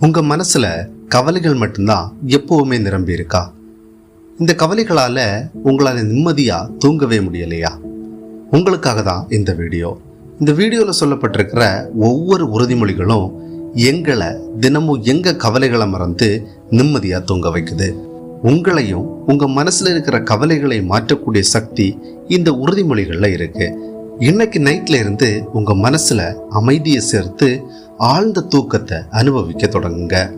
உங்க மனசுல கவலைகள் மட்டும்தான் எப்பவுமே நிரம்பி இருக்கா இந்த கவலைகளால உங்களால நிம்மதியா தூங்கவே முடியலையா? உங்களுக்காக தான் இந்த வீடியோ. இந்த வீடியோல சொல்லப்பட்டிருக்கிற ஒவ்வொரு உறுதிமொழிகளும் எங்களை தினமும் எங்க கவலைகளை மறந்து நிம்மதியா தூங்க வைக்குது. உங்களையும் உங்க மனசுல இருக்கிற கவலைகளை மாற்றக்கூடிய சக்தி இந்த உறுதிமொழிகள்ல இருக்கு. இன்னைக்கு நைட்ல இருந்து உங்க மனசுல அமைதியை சேர்த்து ஆழ்ந்த தூக்கத்தை அனுபவிக்க தொடங்குங்க.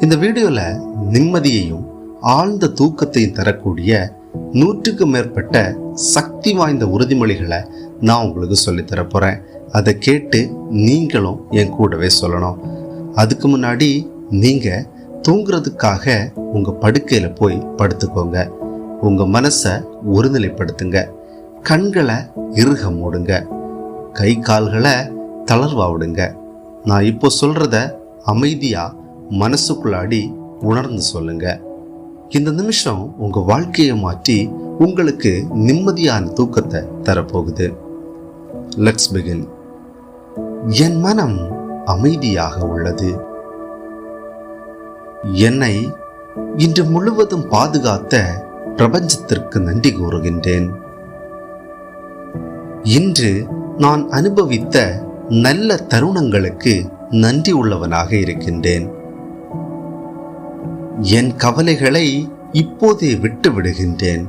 இந்த வீடியோல நிம்மதியையும் ஆழ்ந்த தூக்கத்தையும் தரக்கூடிய நூற்றுக்கு மேற்பட்ட சக்தி வாய்ந்த உறுதிமொழிகளை நான் உங்களுக்கு சொல்லித் தரப் போறேன். அதை கேட்டு நீங்களும் என் கூடவே சொல்லணும். அதுக்கு முன்னாடி நீங்க தூங்குறதுக்காக உங்க படுக்கையில போய் படுத்துக்கோங்க. உங்க மனசை ஒருநிலைப்படுத்துங்க. கண்களை இறுக மூடுங்க. கை கால்களை தளர்வா விடுங்க. நான் இப்போ சொல்றத அமைதியா மனசுக்குள்ளாடி உணர்ந்து சொல்லுங்க. இந்த நிமிஷம் உங்க வாழ்க்கையை மாற்றி உங்களுக்கு நிம்மதியான தூக்கத்தை தரப்போகுது. லெட்ஸ் பிகின் என் மனம் அமைதியாக உள்ளது. என்னை இன்று முழுவதும் பாதுகாத்த பிரபஞ்சத்திற்கு நன்றி கூறுகின்றேன். இன்று நான் அனுபவித்த நல்ல தருணங்களுக்கு நன்றி உள்ளவனாக இருக்கின்றேன். என் கவலைகளை இப்போதே விட்டு விடுகின்றேன்.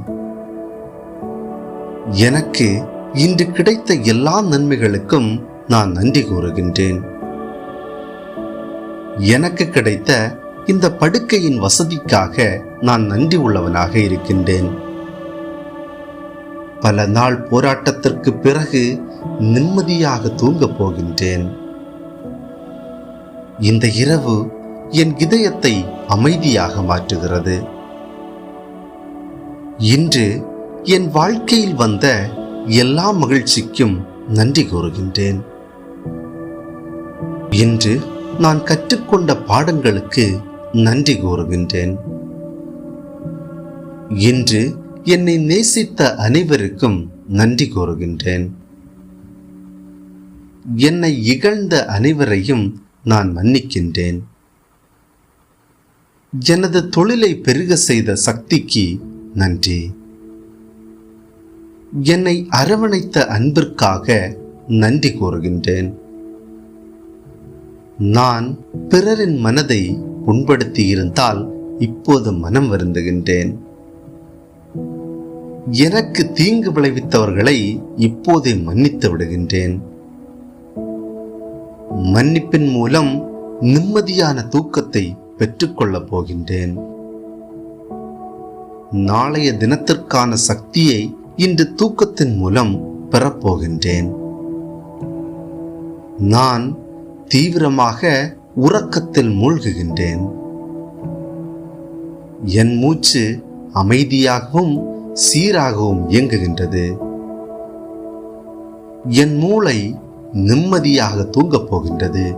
எனக்கு இன்று கிடைத்த எல்லா நன்மைகளுக்கும் நான் நன்றி கூறுகின்றேன். எனக்கு கிடைத்த இந்த படுக்கையின் வசதிக்காக நான் நன்றி உள்ளவனாக இருக்கின்றேன். பல நாள் போராட்டத்திற்கு பிறகு நிம்மதியாக தூங்கப் போகின்றேன். இந்த இரவு என் இதயத்தை அமைதியாக மாற்றுகிறது. இன்று என் வாழ்க்கையில் வந்த எல்லா மகிழ்ச்சிக்கும் நன்றி கூறுகின்றேன். இன்று நான் கற்றுக்கொண்ட பாடங்களுக்கு நன்றி கூறுகின்றேன். இன்று என்னை நேசித்த அனைவருக்கும் நன்றி கூறுகின்றேன். என்னை இகழ்ந்த அனைவரையும் நான் மன்னிக்கின்றேன். எனது தொழிலை பெருக செய்த சக்திக்கு நன்றி. என்னை அரவணைத்த அன்பிற்காக நன்றி கூறுகின்றேன். நான் பிறரின் மனதை புண்படுத்தி இருந்தால் இப்போது மனம் வருந்துகின்றேன். எனக்கு தீங்கு விளைவித்தவர்களை இப்போதே மன்னித்து விடுகின்றேன். மன்னிப்பின் மூலம் நிம்மதியான தூக்கத்தை பெற்றுக்கொள்ளப் போகின்றேன். நாளைய தினத்திற்கான சக்தியை இன்று தூக்கத்தின் மூலம் பெறப்போகின்றேன் நான் தீவிரமாக உறக்கத்தில் மூழ்குகின்றேன். என் மூச்சு அமைதியாகவும் சீராகவும் இயங்குகின்றது. என் மூளை நிம்மதியாக தூங்கப் போகின்றது.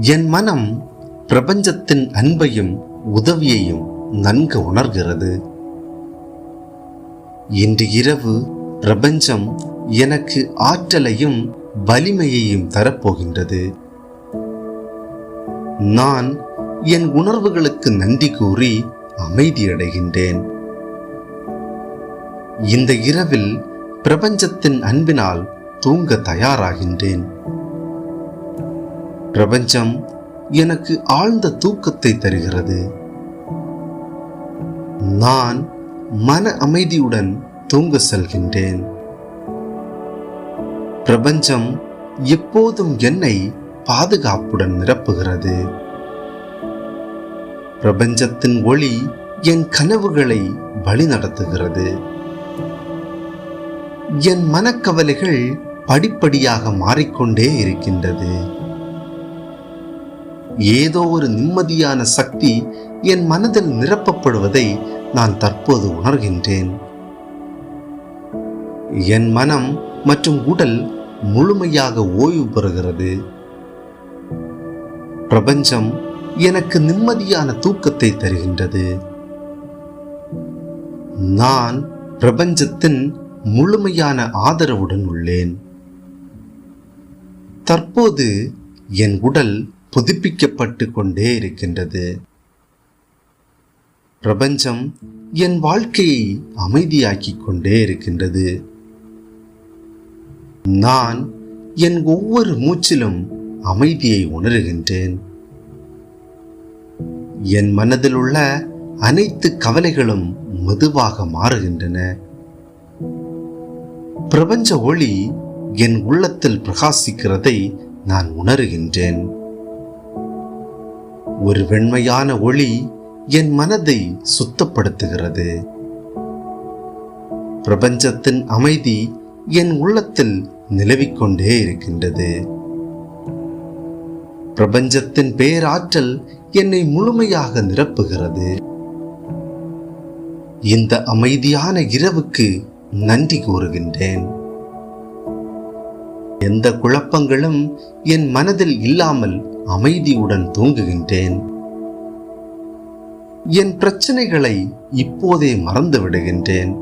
என் மனம் பிரபஞ்சத்தின் அன்பையும் உதவியையும் நன்கு உணர்கிறது. இன்று இரவு பிரபஞ்சம் எனக்கு ஆற்றலையும் வலிமையையும் தரப்போகின்றது. நான் என் உணர்வுகளுக்கு நன்றி கூறி அமைதியடைகின்றேன். இந்த இரவில் பிரபஞ்சத்தின் அன்பினால் தூங்க தயாராகின்றேன். பிரபஞ்சம் எனக்கு ஆழ்ந்த தூக்கத்தை தருகிறது. நான் மன அமைதியுடன் தூங்க செல்கின்றேன். பிரபஞ்சம் எப்போதும் என்னை பாதுகாப்புடன் நிரப்புகிறது. பிரபஞ்சத்தின் ஒளி என் கனவுகளை வழிநடத்துகிறது. என் மனக்கவலைகள் படிப்படியாக மாறிக்கொண்டே இருக்கின்றது. ஏதோ ஒரு நிம்மதியான சக்தி என் மனதில் நிரப்பப்படுவதை நான் தற்போது உணர்கின்றேன். என் மனம் மற்றும் உடல் முழுமையாக ஓய்வு பெறுகிறது. பிரபஞ்சம் எனக்கு நிம்மதியான தூக்கத்தை தருகின்றது. நான் பிரபஞ்சத்தின் முழுமையான ஆதரவுடன் உள்ளேன். தற்போது என் உடல் புதுப்பிக்கப்பட்டு கொண்டே இருக்கின்றது. பிரபஞ்சம் என் வாழ்க்கையை அமைதியாக்கிக் கொண்டே இருக்கின்றது. நான் என் ஒவ்வொரு மூச்சிலும் அமைதியை உணர்கின்றேன். என் மனதில் உள்ள அனைத்து கவலைகளும் மெதுவாக மாறுகின்றன. பிரபஞ்ச ஒளி என் உள்ளத்தில் பிரகாசிக்கிறதை நான் உணர்கின்றேன். ஒரு வெண்மையான ஒளி என் மனதை சுத்தப்படுத்துகிறது. பிரபஞ்சத்தின் அமைதி என் உள்ளத்தில் நிலவிக் கொண்டே இருக்கின்றது. பிரபஞ்சத்தின் பேராற்றல் என்னை முழுமையாக நிரப்புகிறது. இந்த அமைதியான இரவுக்கு நன்றி கூறுகின்றேன். எந்த குழப்பங்களும் என் மனதில் இல்லாமல் அமைதியுடன் தூங்குகின்றேன். என் பிரச்சனைகளை இப்போதே மறந்து விடுகின்றேன்.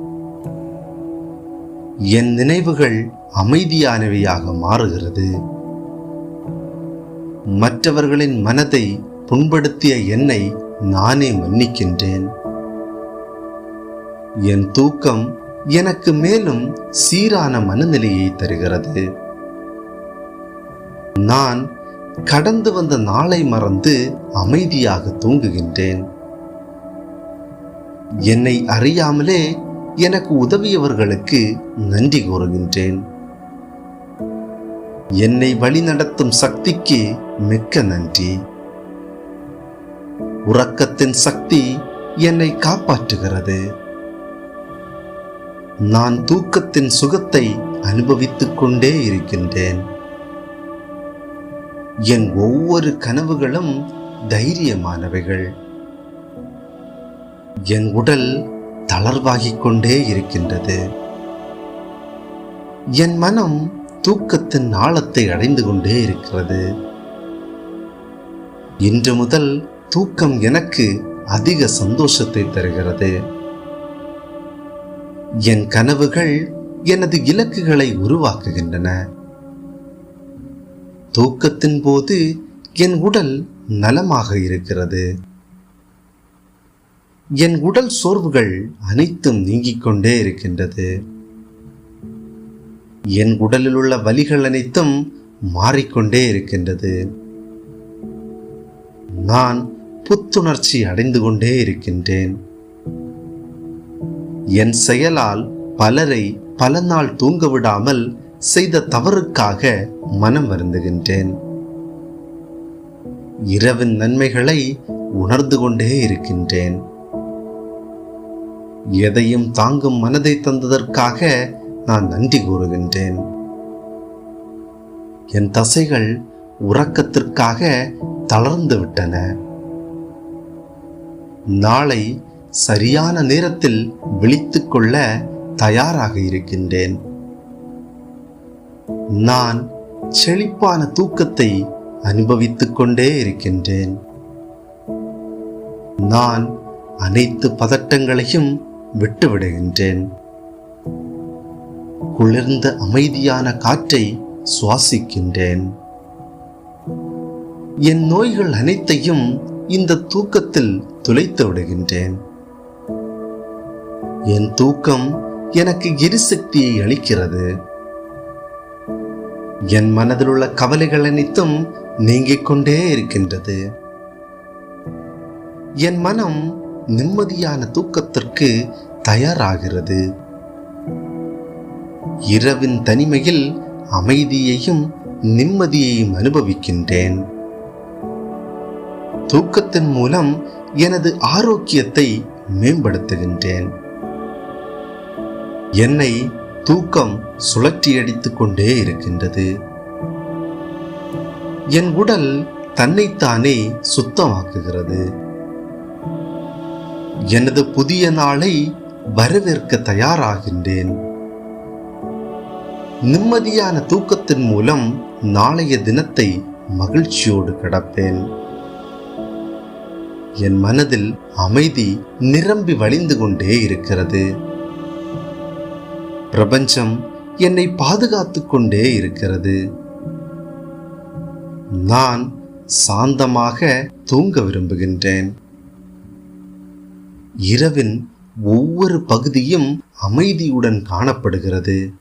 என் நினைவுகள் அமைதியானவையாக மாறுகிறது. மற்றவர்களின் மனதை புண்படுத்திய என்னை நானே மன்னிக்கின்றேன். என் தூக்கம் எனக்கு மேலும் சீரான மனநிலையை தருகிறது. நான் கடந்து வந்த நாளை மறந்து அமைதியாக தூங்குகின்றேன். என்னை அறியாமலே எனக்கு உதவியவர்களுக்கு நன்றி கூறுகின்றேன். என்னை வழிநடத்தும் சக்திக்கு மிக்க நன்றி. உறக்கத்தின் சக்தி என்னை காப்பாற்றுகிறது. நான் தூக்கத்தின் சுகத்தை அனுபவித்துக் கொண்டே இருக்கின்றேன். என் ஒவ்வொரு கனவுகளும் தைரியமானவைகள். என் உடல் தளர்வாகிக் கொண்டே இருக்கின்றது. என் மனம் தூக்கத்தின் ஆழத்தை அடைந்து கொண்டே இருக்கிறது. இன்று முதல் தூக்கம் எனக்கு அதிக சந்தோஷத்தை தருகிறது. என் கனவுகள் எனது இலக்குகளை உருவாக்குகின்றன. தூக்கத்தின் போது என் உடல் நலமாக இருக்கிறது. என் உடல் சோர்வுகள் அனைத்தும் நீங்கிக் கொண்டே இருக்கின்றது. என் உடலில் உள்ள வலிகள் அனைத்தும் மாறிக்கொண்டே இருக்கின்றது. நான் புத்துணர்ச்சி அடைந்து கொண்டே இருக்கின்றேன். என் செயலால் பலரை பல நாள் தூங்க விடாமல் செய்த தவறுக்காக மனம் வருந்துகின்றேன். இரவின் நன்மைகளை உணர்ந்து கொண்டே இருக்கின்றேன். எதையும் தாங்கும் மனதை தந்ததற்காக நான் நன்றி கூறுகின்றேன். என் தசைகள் உறக்கத்திற்காக தளர்ந்து விட்டன. நாளை சரியான நேரத்தில் விழித்துக்கொள்ள தயாராக இருக்கின்றேன். நான் செழிப்பான தூக்கத்தை அனுபவித்துக் கொண்டே இருக்கின்றேன். நான் அனைத்து பதட்டங்களையும் விட்டுவிடுகின்றேன் குளிர்ந்த அமைதியான காற்றை சுவாசிக்கின்றேன். என் நோய்கள் அனைத்தையும் இந்த தூக்கத்தில் துளைத்து விடுகின்றேன். என் தூக்கம் எனக்கு எரிசக்தியை அளிக்கிறது. என் மனதில் உள்ள கவலைகள் அனைத்தும் நீங்கிக் கொண்டே இருக்கின்றது. என் மனம் நிம்மதியான தூக்கத்திற்கு தயாராகிறது. இரவின் தனிமையில் அமைதியையும் நிம்மதியையும் அனுபவிக்கின்றேன். தூக்கத்தின் மூலம் எனது ஆரோக்கியத்தை மேம்படுத்துகின்றேன். என்னை தூக்கம் சுழற்றி அடித்துக் கொண்டே இருக்கின்றது. என் உடல் தன்னைத்தானே சுத்தமாக்குகிறது. எனது புதிய நாளை வரவேற்க தயாராகின்றேன். நிம்மதியான தூக்கத்தின் மூலம் நாளைய தினத்தை மகிழ்ச்சியோடு கடப்பேன். என் மனதில் அமைதி நிரம்பி வழிந்து கொண்டே இருக்கிறது. பிரபஞ்சம் என்னை பாதுகாத்துக் கொண்டே இருக்கிறது. நான் சாந்தமாக தூங்க விரும்புகின்றேன். இரவின் ஒவ்வொரு பகுதியும் அமைதியுடன் காணப்படுகிறது.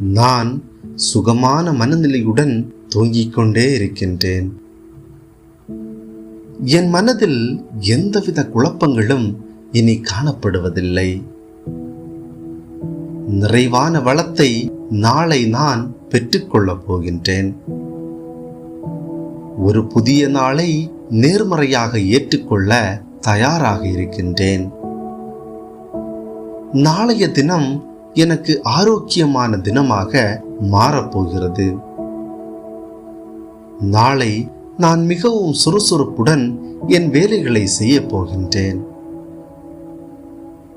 நான் சுகமான மனநிலையுடன் தூங்கிக் கொண்டே இருக்கின்றேன். என் மனதில் எந்தவித குழப்பங்களும் இனி காணப்படுவதில்லை. நிறைவான வளத்தை நாளை நான் பெற்றுக்கொள்ளப் போகின்றேன். ஒரு புதிய நாளை நேர்மறையாக ஏற்றுக்கொள்ள தயாராக இருக்கின்றேன். நாளைய தினம் எனக்கு ஆரோக்கியமான தினமாக மாறப்போகிறது நாளை நான் மிகவும் சுறுசுறுப்புடன் என் வேலைகளை செய்ய போகின்றேன்.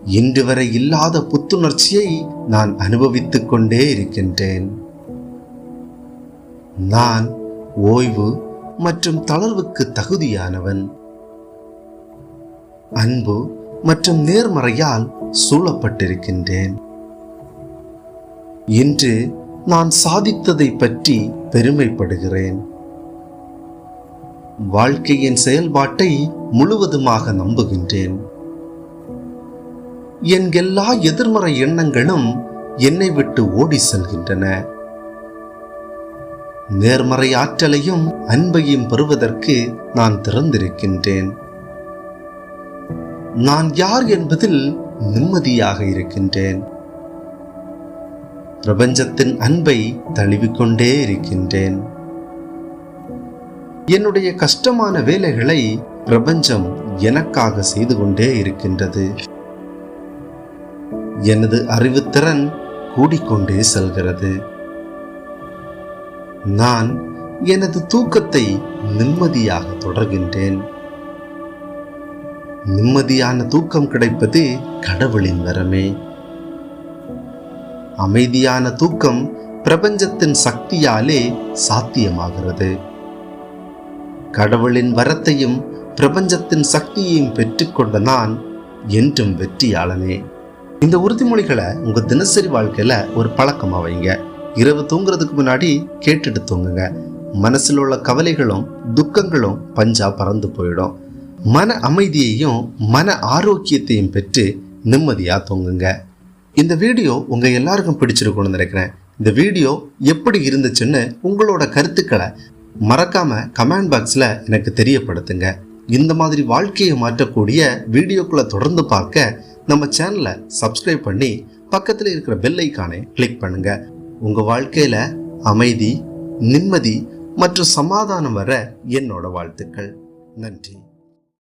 இன்று வரை இல்லாத புத்துணர்ச்சியை நான் அனுபவித்துக் கொண்டே இருக்கின்றேன். நான் ஓய்வு மற்றும் தளர்வுக்கு தகுதியானவன். அன்பு மற்றும் நேர்மறையால் சூழப்பட்டிருக்கின்றேன். இன்று நான் சாதித்ததை பற்றி பெருமைப்படுகிறேன். வாழ்க்கையின் செயல்பாட்டை முழுவதுமாக நம்புகின்றேன். என் எல்லா எதிர்மறை எண்ணங்களும் என்னை விட்டு ஓடி செல்கின்றன. நேர்மறை ஆற்றலையும் அன்பையும் பெறுவதற்கு நான் திறந்திருக்கின்றேன். நான் யார் என்பதில் நிம்மதியாக இருக்கின்றேன். பிரபஞ்சத்தின் அன்பை தழுவிக்கொண்டே இருக்கின்றேன். என்னுடைய கஷ்டமான வேலைகளை பிரபஞ்சம் எனக்காக செய்து கொண்டே இருக்கின்றது. எனது அறிவுத்திறன் கூடிக்கொண்டே செல்கிறது. நான் எனது தூக்கத்தை நிம்மதியாக தொடர்கின்றேன். நிம்மதியான தூக்கம் கிடைப்பது கடவுளின் வரமே. அமைதியான தூக்கம் பிரபஞ்சத்தின் சக்தியாலே சாத்தியமாகிறது. கடவுளின் வரத்தையும் பிரபஞ்சத்தின் சக்தியையும் பெற்றுக்கொண்ட நான் என்றும் வெற்றியாளனே. இந்த உறுதிமொழிகளை உங்கள் தினசரி வாழ்க்கையில் ஒரு பழக்கமாக வைங்க. இரவு தூங்குறதுக்கு முன்னாடி கேட்டுட்டு தூங்குங்க. மனசில் உள்ள கவலைகளும் துக்கங்களும் பஞ்சா பறந்து போயிடும். மன அமைதியையும் மன ஆரோக்கியத்தையும் பெற்று நிம்மதியாக தூங்குங்க. இந்த வீடியோ உங்கள் எல்லாருக்கும் பிடிச்சிருக்கும்னு நினைக்கிறேன். இந்த வீடியோ எப்படி இருந்துச்சுன்னு உங்களோட கருத்துக்களை மறக்காம கமெண்ட் பாக்ஸில் எனக்கு தெரியப்படுத்துங்க. இந்த மாதிரி வாழ்க்கையை மாற்றக்கூடிய வீடியோக்களை தொடர்ந்து பார்க்க நம்ம சேனலை சப்ஸ்கிரைப் பண்ணி பக்கத்தில் இருக்கிற பெல் ஐக்கானை கிளிக் பண்ணுங்க. உங்க வாழ்க்கையில அமைதி நிம்மதி மற்றும் சமாதானம் வர என்னோட வாழ்த்துக்கள். நன்றி.